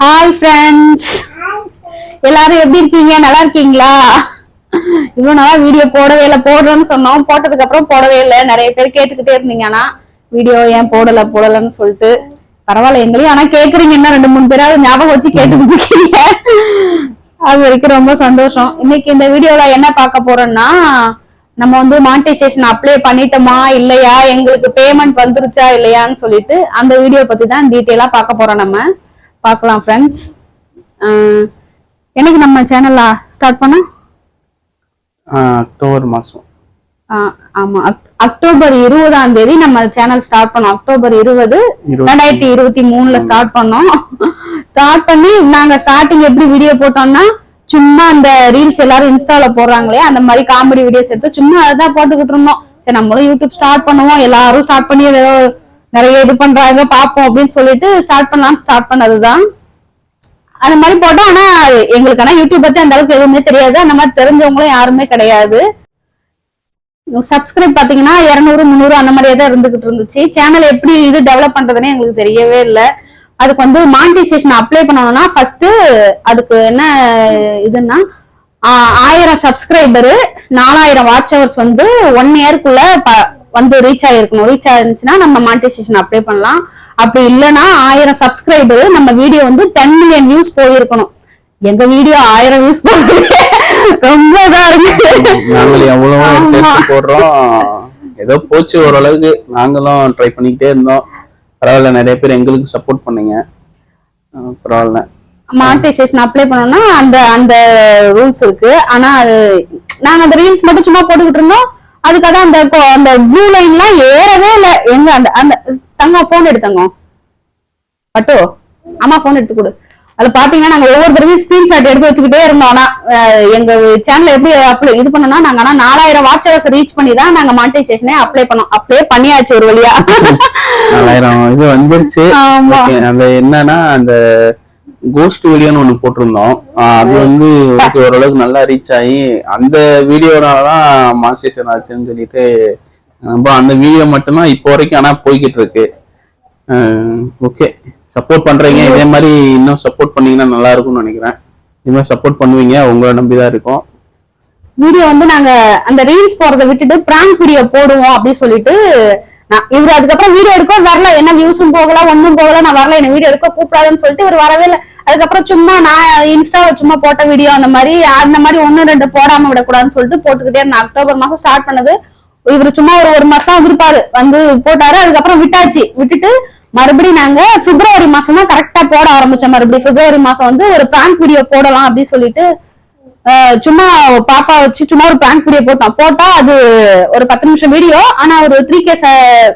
Hi friends எல்லாரும் எப்படி இருக்கீங்க? நல்லா இருக்கீங்களா? இவ்வளவு நாளா வீடியோ போடவே இல்லை. போடுறோம்னு சொன்னோம். போட்டதுக்கு அப்புறம் போடவே இல்லை. நிறைய பேர் கேட்டுக்கிட்டே இருந்தீங்க. ஆனா வீடியோ ஏன் போடல போடலன்னு சொல்லிட்டு பரவாயில்ல எங்களையும். ஆனா கேக்குறீங்க என்ன ரெண்டு மூணு பேராவது ஞாபகம் வச்சு கேட்டுக்கிட்டு இருக்கீங்க. அது வரைக்கும் ரொம்ப சந்தோஷம். இன்னைக்கு இந்த வீடியோல என்ன பார்க்க போறோம்னா நம்ம வந்து மானிட்டைசேஷன் அப்ளை பண்ணிட்டோமா இல்லையா? எங்களுக்கு பேமெண்ட் வந்துருச்சா இல்லையான்னு சொல்லிட்டு அந்த வீடியோ பத்தி தான் டீட்டெயிலா பார்க்க போறோம் நம்ம. பார்க்கலாம் ஃப்ரெண்ட்ஸ் என்னைக்கு நம்ம சேனல்ல ஸ்டார்ட் பண்ணோம்? அக்டோபர் மாசம். ஆமா. அக்- அக்டோபர் இருபதாம் தேதி நம்ம சேனல் ஸ்டார்ட் பண்ணோம். அக்டோபர் இருபது ரெண்டாயிரத்தி இருபத்தி மூணுல ஸ்டார்ட் பண்ணோம். ஸ்டார்ட் பண்ணி நாங்க ஸ்டார்டிங் எப்படி வீடியோ போட்டோம்னா சும்மா அந்த ரீல்ஸ் எல்லாரும் இன்ஸ்டால போடுறாங்களே அந்த மாதிரி காமெடி வீடியோஸ் எடுத்து சும்மா அதான் போட்டுக்கிட்டு இருந்தோம். சரி நம்மளும் யூடியூப் ஸ்டார்ட் பண்ணுவோம். எல்லாரும் ஸ்டார்ட் பண்ணி ஏதோ நிறைய இது பண்றாங்க பார்ப்போம் அப்படின்னு சொல்லிட்டு ஸ்டார்ட் பண்ணலாம். ஸ்டார்ட் பண்ணதுதான். அந்த மாதிரி போட்டோம். ஆனா எங்களுக்கு ஆனா யூடியூப் பத்தி அந்த அளவுக்கு எதுவுமே தெரியாது. அந்த மாதிரி தெரிஞ்சவங்களும் யாருமே கிடையாது. சப்ஸ்கிரைப் பாத்தீங்கன்னா இருநூறு முந்நூறு அந்த மாதிரியே தான் இருந்துகிட்டு இருந்துச்சு. சேனல் எப்படி இது டெவலப் பண்றதுன்னே எங்களுக்கு தெரியவே இல்லை. அதுக்கு வந்து மானிட்டைசேஷன் அப்ளை பண்ணணும்னா ஃபர்ஸ்ட் அதுக்கு என்ன இதுன்னா ஆயிரம் சப்ஸ்கிரைபரு நாலாயிரம் வாட்ச் ஹவர்ஸ் வந்து ஒன் இயர்க்குள்ள வந்து ரீச் ஆயிருக்கணும். ரீச் ஆயிருந்துச்சுன்னா நம்ம மானிட்டைசேஷன் அப்ளை பண்ணலாம். அப்படி இல்லைன்னா ஆயிரம் சப்ஸ்கிரைபர் நம்ம வீடியோ வந்து டென் மில்லியன் வியூஸ் போயிருக்கணும். எங்க வீடியோ ஆயிரம் வியூஸ் போகுது. ரொம்ப இதா இருக்கு. போடுறோம். ஏதோ போச்சு ஓரளவுக்கு. நாங்களும் ட்ரை பண்ணிக்கிட்டே இருந்தோம். பரவாயில்ல நிறைய பேர் எங்களுக்கு சப்போர்ட் பண்ணீங்க. பரவாயில்ல. மானிட்டைசேஷன் அப்ளை பண்ணோம்னா அந்த அந்த ரூல்ஸ் இருக்கு. ஆனா அது நாங்க அந்த ரீல்ஸ் மட்டும் சும்மா போட்டுக்கிட்டு இருந்தோம். அதுக்காக அந்த அந்த ப்ளூ லைன்லாம் ஏறவே இல்லை. எங்க அந்த அந்த தங்கம் போன் எடுத்தங்க. பட்டு அம்மா போன் எடுத்து கொடு. அதுல பாத்தீங்கன்னா நாங்க ஒவ்வொரு தடவையும் ஸ்கிரீன்ஷாட் எடுத்து வச்சுக்கிட்டே இருந்தோம். ஆனா எங்க சேனல் எப்படி அப்ளை இது பண்ணோம்னா நாங்க ஆனா நாலாயிரம் வாட்சர்ஸ் ரீச் பண்ணி தான் நாங்க மானிட்டைசேஷனே அப்ளை பண்ணோம். அப்ளை பண்ணியாச்சு ஒரு வழியா. நாலாயிரம் இது வந்துருச்சு. ஆமா. அந்த என்னன்னா அந்த கோஸ்ட் வீடியோன்னு ஒன்று போட்டிருந்தோம். அது வந்து எனக்கு ஓரளவுக்கு நல்லா ரீச் ஆகி அந்த வீடியோனாலதான் மாஸ்டேஷன் ஆச்சுன்னு சொல்லிட்டு ரொம்ப அந்த வீடியோ மட்டும்தான் இப்போ வரைக்கும் ஆனால் போய்கிட்டு இருக்கு. ஓகே சப்போர்ட் பண்ணுறீங்க இதே மாதிரி இன்னும் சப்போர்ட் பண்ணீங்கன்னா நல்லா இருக்கும்னு நினைக்கிறேன். இது மாதிரி சப்போர்ட் பண்ணுவீங்க உங்களை நம்பி தான் இருக்கும். வீடியோ வந்து நாங்க அந்த ரீல்ஸ் போறத விட்டுட்டு பிராங்க் வீடியோ போடுவோம் அப்படின்னு சொல்லிட்டு நான் இவர் அதுக்கப்புறம் வீடியோ எடுக்க வரல என்ன வியூஸும் போகல ஒன்னும் போகல நான் வரல என்ன வீடியோ எடுக்க கூப்பிடாதுன்னு சொல்லிட்டு இவர் வரவே இல்லை. அதுக்கப்புறம் சும்மா நான் இன்ஸ்டாவை சும்மா போட்ட வீடியோ அந்த மாதிரி அந்த மாதிரி ஒன்று ரெண்டு போடாம விடக்கூடாதுன்னு சொல்லிட்டு போட்டுக்கிட்டே இருந்தேன். அக்டோபர் மாசம் ஸ்டார்ட் பண்ணது. இவர் சும்மா ஒரு ஒரு மாசம் வந்திருப்பாரு வந்து போட்டாரு. அதுக்கப்புறம் விட்டாச்சு. விட்டுட்டு மறுபடியும் நாங்க பிப்ரவரி மாசம் தான் கரெக்டா போட ஆரம்பிச்சோம். மறுபடியும் பிப்ரவரி மாசம் வந்து ஒரு பிராங்க் வீடியோ போடலாம் அப்படின்னு சொல்லிட்டு சும்மா பாப்பா வச்சு சும்மா ஒரு பிராங்க் வீடியோ போட்டோம் போட்டா அது ஒரு பத்து நிமிஷம் வீடியோ ஆனா ஒரு த்ரீ கேஸ்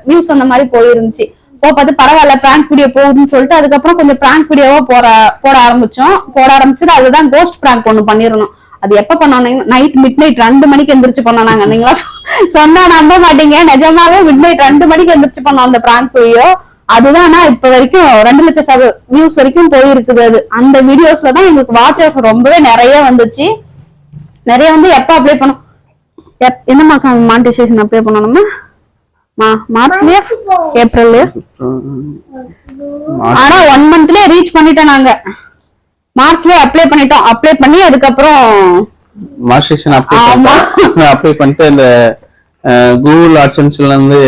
வியூஸ் அந்த மாதிரி போயிருந்துச்சு. போ பார்த்து பரவாயில்ல பிராங்க் வீடியோ போகுதுன்னு சொல்லிட்டு அதுக்கப்புறம் கொஞ்சம் பிராங்க் வீடியோவா போற போட ஆரம்பிச்சோம். போட ஆரம்பிச்சது அதுதான் கோஸ்ட் பிராங்க் ஒண்ணு பண்ணிருந்தோம். அது எப்ப பண்ணோம்? நைட் மிட் நைட் ரெண்டு மணிக்கு எந்திரிச்சு பண்ணோம் நாங்க. நீங்களா சொன்னா நம்ப மாட்டீங்க. நிஜமாவே மிட் நைட் ரெண்டு மணிக்கு எந்திரிச்சு பண்ணோம் அந்த பிராங்க் வீடியோ அதுதான் ஆனா இப்ப வரைக்கும் ரெண்டு லட்சம் சப வியூஸ் வரைக்கும் போயிருக்குது அது. அந்த வீடியோஸ்ல தான் எங்களுக்கு வாட்சர்ஸ் ரொம்பவே நிறைய வந்துச்சு. நிறைய வந்து எப்ப அப்ளை பண்ணோம்? எப்- என்ன மாசம் மானிட்டைசேஷன் அப்ளை பண்ணணும்னா மார்ச்லயா? ஏப்ரல்லையா ஆனா ஒன் மந்த்லயே ரீச் பண்ணிட்டோம் நாங்க. மார்ச்லயே அப்ளை பண்ணிட்டோம். அப்ளை பண்ணி அதுக்கப்புறம் மாஸ்டேஷன் அப்ளை அப்ளை பண்ணிட்டு அந்த கூகுள் ஆட்சன்ஸ்ல இருந்து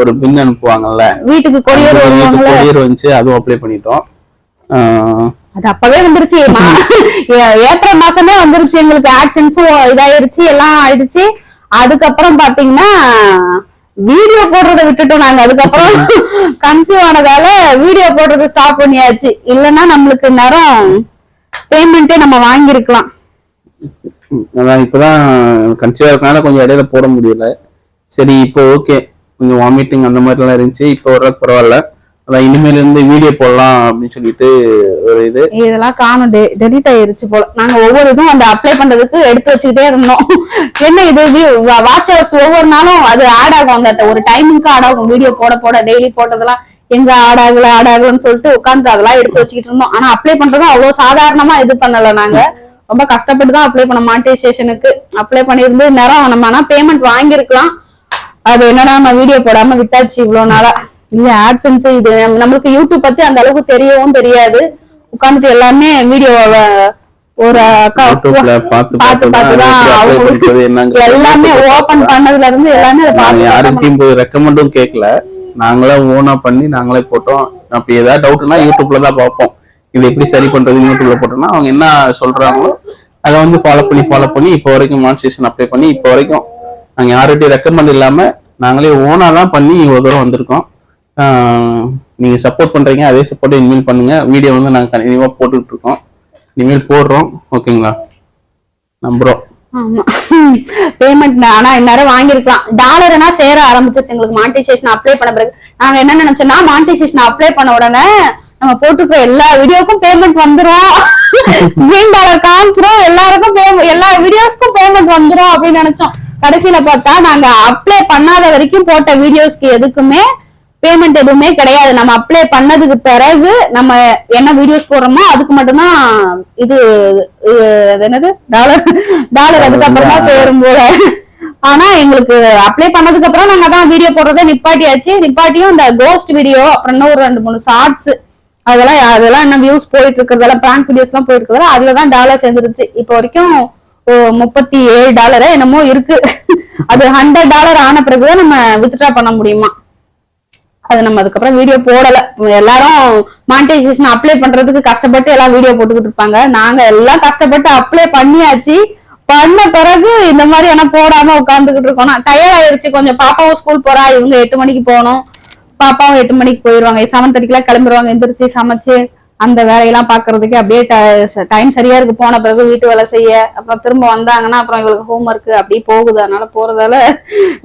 ஒரு பின் அனுப்புவாங்கல்ல. வீட்டுக்கு கொரியர் கொரியர் வந்துச்சு அதுவும் அப்ளை பண்ணிட்டோம். அது அப்பவே வந்துருச்சு. ஏப்ரல் மாசமே வந்துருச்சு. எங்களுக்கு ஆக்சன்ஸும் இதாயிருச்சு எல்லாம் ஆயிடுச்சு. அதுக்கப்புறம் பாத்தீங்கன்னா வீடியோ போடுறத விட்டுட்டோம் நாங்க. அதுக்கப்புறம் கன்சீவ் ஆனதால வீடியோ போடுறது ஸ்டாப் பண்ணியாச்சு. இல்லைன்னா நம்மளுக்கு நேரம் பேமெண்ட்டே நம்ம வாங்கியிருக்கலாம். அதான் இப்பதான் கன்சீவா இருக்கனால கொஞ்சம் இடையில போட முடியல. சரி இப்போ ஓகே கொஞ்சம் வாமிட்டிங் அந்த மாதிரி எல்லாம் இருந்துச்சு. இப்போ ஓரளவுக்கு பரவாயில்ல. அதான் இனிமேல இருந்து வீடியோ போடலாம் அப்படின்னு சொல்லிட்டு ஒரு இது. இதெல்லாம் காணும். டெலிட் ஆயிருச்சு போல. நாங்க ஒவ்வொரு இதுவும் அந்த அப்ளை பண்றதுக்கு எடுத்து வச்சுக்கிட்டே இருந்தோம். என்ன இது? வாட்ச் ஹவர்ஸ் ஒவ்வொரு நாளும் அது ஆட் ஆகும். அந்த ஒரு டைமிங்க்கு ஆட் ஆகும். வீடியோ போட போட டெய்லி போட்டதெல்லாம் எங்க ஆட் ஆகல ஆட் ஆகலன்னு சொல்லிட்டு உட்காந்து அதெல்லாம் எடுத்து வச்சுக்கிட்டு இருந்தோம். ஆனா அப்ளை பண்றதும் அவ்வளவு சாதாரணமா இது பண்ணல நாங்க. ரொம்ப கஷ்டப்பட்டு தான் அப்ளை பண்ண மானிட்டைசேஷனுக்கு அப்ளை பண்ணியிருந்து நேரம் நம்ம ஆனா பேமெண்ட் வாங்கியிருக்கலாம். அது என்னன்னா நம்ம வீடியோ போடாம விட்டாச்சு இவ்வளவு நாளா. இது ஆட்சன்ஸ் இது நம்ம- நம்மளுக்கு யூடியூப் பத்தி அந்த அளவுக்கு தெரியவும் தெரியாது. உட்கார்ந்துட்டு எல்லாமே வீடியோ ஒரு அக்கா பார்த்து பார்த்து பார்த்து தான் apply பண்றது அவங்க என்னங்கிறது எல்லாமே ஓபன் பண்ணதுல இருந்து எல்லாமே யாருக்கும் போய் ரெக்கமெண்டும் கேட்கல நாங்களே ஓனா பண்ணி நாங்களே போட்டோம். அப்படி ஏதாவது டவுட்னா யூடியூப்ல தான் பார்ப்போம். இது எப்படி சரி பண்றதுன்னு யூடியூப்ல போட்டோம்னா அவங்க என்ன சொல்றாங்களோ அதை வந்து ஃபாலோ பண்ணி ஃபாலோ பண்ணி இப்போ வரைக்கும் மான்ஸ்டேஷன் அப்ளை பண்ணி இப்போ வரைக்கும் நாங்க யார்கிட்டயும் ரெக்கமெண்ட் இல்லாம நாங்களே ஓனா தான் பண்ணி இவ்வளவு தூரம் வந்திருக்கோம். நீங்கள் நீங்க சப்போர்ட் பண்றீங்க அதே சப்போர்ட் இனிமேல் பண்ணுங்க. வீடியோ வந்து நாங்க கண்டினியூவா போட்டுட்டு இருக்கோம் இனிமேல் போடுறோம் ஓகேங்களா நம்புறோம். பேமெண்ட் ஆனா இந்நேரம் வாங்கிருக்கலாம் டாலர்னா சேர ஆரம்பிச்சிருச்சு. எங்களுக்கு மானிட்டைசேஷன் அப்ளை பண்ண பிறகு. நாங்க என்ன நினைச்சோம்னா மானிட்டைசேஷன் அப்ளை பண்ண உடனே நம்ம போட்டுக்கிற எல்லா வீடியோக்கும் பேமெண்ட் வந்துரும். கிரீன் டாலர் காமிச்சிரும். எல்லாருக்கும் எல்லா வீடியோஸ்க்கும் பேமெண்ட் வந்துரும் அப்படின்னு நினைச்சோம். கடைசியில பார்த்தா நாங்க அப்ளை பண்ணாத வரைக்கும் போட்ட வீடியோஸ்க்கு எதுக்குமே பேமெண்ட் எதுவுமே கிடையாது. நம்ம அப்ளை பண்ணதுக்கு பிறகு நம்ம என்ன வீடியோஸ் போடுறோமோ அதுக்கு மட்டும்தான் இது என்னது? டாலர் டாலர் அதுக்கப்புறம் தான் சேரும் போல. ஆனா எங்களுக்கு அப்ளை பண்ணதுக்கு அப்புறம் நாங்க தான் வீடியோ போடுறதை நிப்பாட்டியாச்சு. நிப்பாட்டியும் இந்த கோஸ்ட் வீடியோ அப்புறம் இன்னும் ஒரு ரெண்டு மூணு ஷார்ட்ஸ் அதெல்லாம் அதெல்லாம் என்ன வியூஸ் போயிட்டு இருக்கிறதால பிராங்க் வீடியோஸ் எல்லாம் போயிட்டு இருக்கிறதால அதுலதான் டாலர் சேர்ந்துருச்சு. இப்போ வரைக்கும் முப்பத்தி ஏழு டாலர் என்னமோ இருக்கு. அது ஹண்ட்ரட் டாலர் ஆன பிறகுதான் நம்ம வித்ட்ரா பண்ண முடியுமா? அது நம்ம அதுக்கப்புறம் வீடியோ போடல. எல்லாரும் மானிட்டைசேஷன் அப்ளை பண்றதுக்கு கஷ்டப்பட்டு எல்லாம் வீடியோ போட்டுக்கிட்டு இருப்பாங்க. நாங்க எல்லாம் கஷ்டப்பட்டு அப்ளை பண்ணியாச்சு. பண்ண பிறகு இந்த மாதிரி எல்லாம் போடாம உட்காந்துக்கிட்டு இருக்கோம். நான் டயர்ட் ஆயிருச்சு. கொஞ்சம் பாப்பாவும் ஸ்கூல் போறா. இவங்க எட்டு மணிக்கு போகணும். பாப்பாவும் எட்டு மணிக்கு போயிருவாங்க. செவன் தேர்ட்டிக்கெல்லாம் கிளம்பிடுவாங்க எந்திரிச்சு சமைச்சு அந்த வேலையெல்லாம் பாக்குறதுக்கு அப்படியே டைம் சரியா இருக்கு. போன பிறகு வீட்டு வேலை செய்ய. அப்புறம் திரும்ப வந்தாங்கன்னா அப்புறம் இவங்களுக்கு ஹோம் ஒர்க் அப்படியே போகுது. அதனால போறதால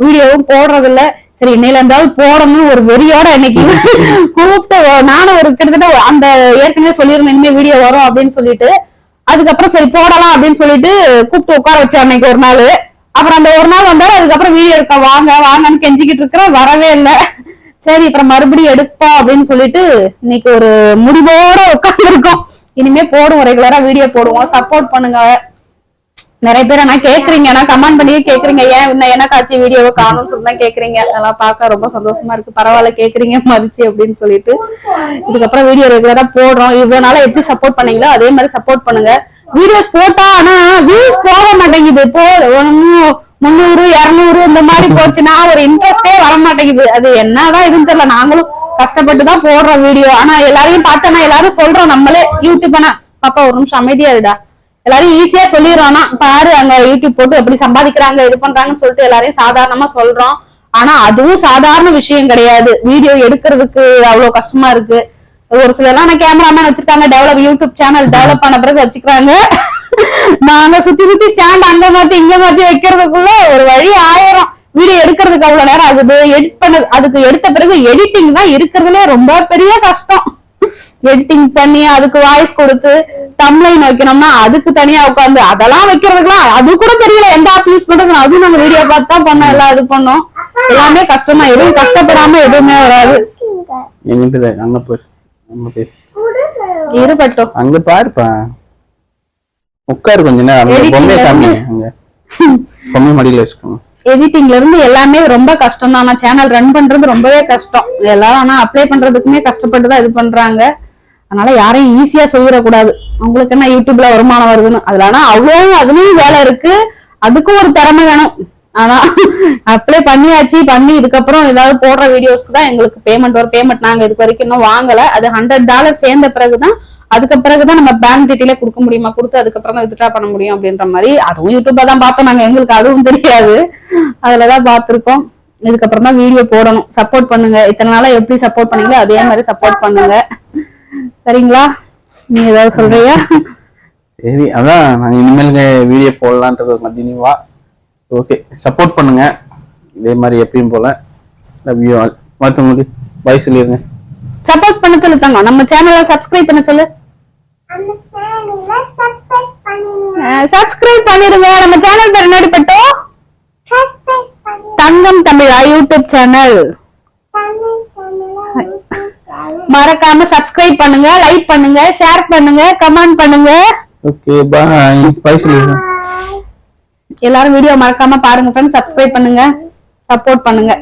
வீடியோவும் போடுறதில்ல. சரி இன்னையில இருந்தாலும் போடணும் ஒரு வெறியோட இன்னைக்கு கூப்பிட்டு நானும் ஒரு கிட்டத்தட்ட அந்த ஏற்கனவே சொல்லியிருந்தேன் இனிமே வீடியோ வரும் அப்படின்னு சொல்லிட்டு அதுக்கப்புறம் சரி போடலாம் அப்படின்னு சொல்லிட்டு கூப்பிட்டு உட்கார வச்சேன் அன்னைக்கு ஒரு நாள். அப்புறம் அந்த ஒரு நாள் வந்தாரு அதுக்கப்புறம் வீடியோ எடுக்க வாங்க வாங்கன்னு கெஞ்சிக்கிட்டு இருக்கிறேன் வரவே இல்லை. சரி அப்புறம் மறுபடியும் எடுப்போம் அப்படின்னு சொல்லிட்டு இன்னைக்கு ஒரு முடிவோட உட்கார்ந்துருக்கோம். இனிமே போடுவோம் ரெகுலரா வீடியோ போடுவோம். சப்போர்ட் பண்ணுங்க. நிறைய பேர் ஆனா கேக்குறீங்க. ஆனா கமெண்ட் பண்ணியே கேக்குறீங்க. ஏன் இன்னும் எனக்காச்சும் வீடியோவை காணும்னு சொல்லி தான் கேக்குறீங்க. அதெல்லாம் பார்க்க ரொம்ப சந்தோஷமா இருக்கு. பரவாயில்ல கேக்குறீங்க மதிச்சு அப்படின்னு சொல்லிட்டு. இதுக்கப்புறம் வீடியோ ரெகுலரா போடுறோம். இவ்வளவு நாளா எப்படி சப்போர்ட் பண்ணீங்களோ அதே மாதிரி சப்போர்ட் பண்ணுங்க. வீடியோஸ் போட்டா ஆனா வியூஸ் போக மாட்டேங்குது. இப்போ ஒன்னும் முந்நூறு இருநூறு இந்த மாதிரி போச்சுன்னா ஒரு இன்ட்ரெஸ்டே வர மாட்டேங்குது. அது என்னதான் இதுன்னு தெரியல. நாங்களும் கஷ்டப்பட்டு தான் போடுறோம் வீடியோ ஆனா எல்லாரையும் பார்த்தோன்னா எல்லாரும் சொல்றோம். நம்மளே யூடியூப் ஆனா பாப்பா ஒரு நிமிஷம் அமைதியா இருடா. எல்லாரும் ஈஸியா சொல்லிடுறோம்னா பாரு அங்க யூடியூப் போட்டு எப்படி சம்பாதிக்கிறாங்க இது பண்றாங்கன்னு சொல்லிட்டு எல்லாரையும் சாதாரணமா சொல்றோம். ஆனா அதுவும் சாதாரண விஷயம் கிடையாது. வீடியோ எடுக்கிறதுக்கு அவ்வளவு கஷ்டமா இருக்கு. ஒரு சிலர்லாம் நான் கேமராமேன் வச்சிருக்காங்க டெவலப் யூடியூப் சேனல் டெவலப் பண்ண பிறகு வச்சுக்கிறாங்க. நாங்க சுத்தி சுத்தி ஸ்டாண்ட் அங்க மாத்தி இங்க மாத்தி வைக்கிறதுக்குள்ள ஒரு வழி ஆயிரம். வீடியோ எடுக்கிறதுக்கு அவ்வளவு நேரம் ஆகுது. எடிட் பண்ண அதுக்கு எடுத்த பிறகு எடிட்டிங் தான் இருக்கிறதுலே ரொம்ப பெரிய கஷ்டம். எடிட்டிங் பண்ணி அதுக்கு வாய்ஸ் கொடுத்து தம்லைன் வைக்கணும்னா அதுக்கு தனியா உட்காந்து அதெல்லாம் வைக்கிறதுக்குலாம் அது கூட தெரியல. எந்த ஆப் யூஸ் பண்றது அதுவும் நாங்க வீடியோ பார்த்து தான் பண்ணோம். எல்லாம் இது பண்ணோம். எல்லாமே கஷ்டமா. எதுவும் கஷ்டப்படாம எதுவுமே வராது. அங்க போய் இருபட்டும் அங்க பாருப்பா. உட்காரு கொஞ்ச நேரம். பொம்மையை காமி அங்க. பொம்மை மடியில வச்சுக்கோங்க. எடிட்டிங்ல இருந்து எல்லாமே ரொம்ப கஷ்டம் தான் ஆனா சேனல் ரன் பண்றது ரொம்பவே கஷ்டம். எல்லாரும் ஆனா அப்ளை பண்றதுக்குமே கஷ்டப்பட்டு தான் இது பண்றாங்க. அதனால யாரையும் ஈஸியா சொல்லிடக்கூடாது. உங்களுக்கு என்ன யூடியூப்ல வருமானம் வருதுன்னு. அதுல ஆனா அவ்வளவு அதுலயும் வேலை இருக்கு. அதுக்கும் ஒரு திறமை வேணும். ஆனா அப்ளை பண்ணியாச்சு. பண்ணி இதுக்கப்புறம் ஏதாவது போடுற வீடியோஸ்க்கு தான் எங்களுக்கு பேமெண்ட் ஒரு பேமெண்ட் நாங்க இது வரைக்கும் இன்னும் வாங்கல. அது ஹண்ட்ரட் டாலர் சேர்ந்த பிறகுதான் அதுக்கு பிறகுதான் நம்ம பேங்க் டீட்டெயிலே கொடுக்க முடியுமா? கொடுத்து அதுக்கப்புறம் தான் வித்ட்ரா பண்ண முடியும் அப்படின்ற மாதிரி அதுவும் யூடியூப்ல தான் பார்த்தோம் நாங்க. எங்களுக்கு அதுவும் தெரியாது. அதுலதான் பார்த்திருக்கோம். இதுக்கப்புறம் தான் வீடியோ போடணும். சப்போர்ட் பண்ணுங்க. இத்தனை நாளா எப்படி சப்போர்ட் பண்ணீங்களோ அதே மாதிரி சப்போர்ட் பண்ணுங்க. சரிங்களா? நீ ஏதாவது சொல்றியா சரி அதான் நாங்க இனிமேல் வீடியோ போடலான்றது கண்டினியூவா ஓகே சப்போர்ட் பண்ணுங்க. இதே மாதிரி எப்பயும் போல. லவ் யூ ஆல் மற்றவங்களுக்கு பாய் சொல்லிருங்க. சப்போர்ட் பண்ண சொல்லு தங்கம். நம்ம சேனலை சப்ஸ்கிரைப் பண்ண சொல்லு. சப்ஸ்கிரைப் பண்ணிருங்க நம்ம சேனல் பேர் என்னடி பட்டோ? தங்கம் தமிழா யூடியூப் சேனல் மறக்காம சப்ஸ்கிரைப் பண்ணுங்க லைக் பண்ணுங்க ஷேர் பண்ணுங்க கமெண்ட் பண்ணுங்க. ஓகே பாய் பாய் சொல்லிருங்க எல்லாரும் வீடியோ மறக்காம பாருங்க ஃப்ரெண்ட்ஸ் சப்ஸ்கிரைப் பண்ணுங்க. சப்போர்ட் பண்ணுங்க.